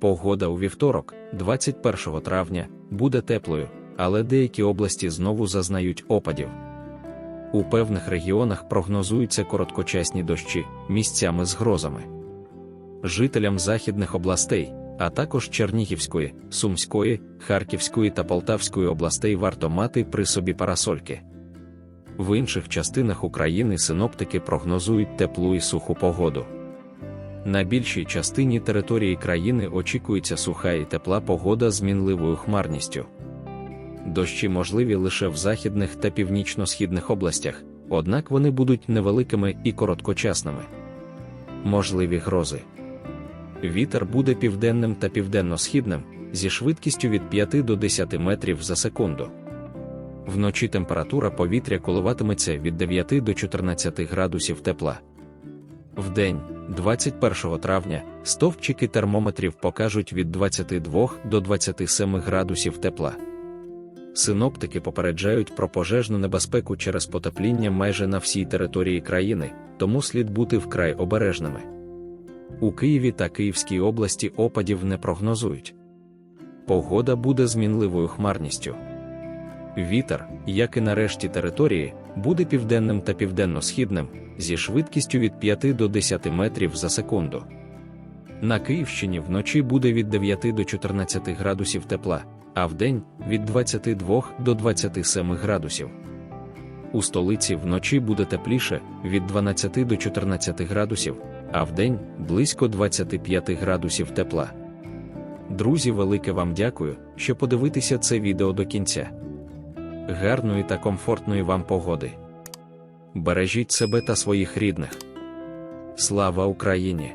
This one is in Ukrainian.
Погода у вівторок, 21 травня, буде теплою, але деякі області знову зазнають опадів. У певних регіонах прогнозуються короткочасні дощі, місцями з грозами. Жителям західних областей, а також Чернігівської, Сумської, Харківської та Полтавської областей варто мати при собі парасольки. В інших частинах України синоптики прогнозують теплу і суху погоду. На більшій частині території країни очікується суха і тепла погода з мінливою хмарністю. Дощі можливі лише в західних та північно-східних областях, однак вони будуть невеликими і короткочасними. Можливі грози. Вітер буде південним та південно-східним зі швидкістю від 5 до 10 метрів за секунду. Вночі температура повітря коливатиметься від 9 до 14 градусів тепла. Вдень, 21 травня, стовпчики термометрів покажуть від 22 до 27 градусів тепла. Синоптики попереджають про пожежну небезпеку через потепління майже на всій території країни, тому слід бути вкрай обережними. У Києві та Київській області опадів не прогнозують. Погода буде з мінливою хмарністю. Вітер, як і на решті території, буде південним та південно-східним зі швидкістю від 5 до 10 метрів за секунду. На Київщині вночі буде від 9 до 14 градусів тепла, а вдень від 22 до 27 градусів. У столиці вночі буде тепліше від 12 до 14 градусів, а вдень близько 25 градусів тепла. Друзі, велике вам дякую, що подивитися це відео до кінця. Гарної та комфортної вам погоди. Бережіть себе та своїх рідних. Слава Україні!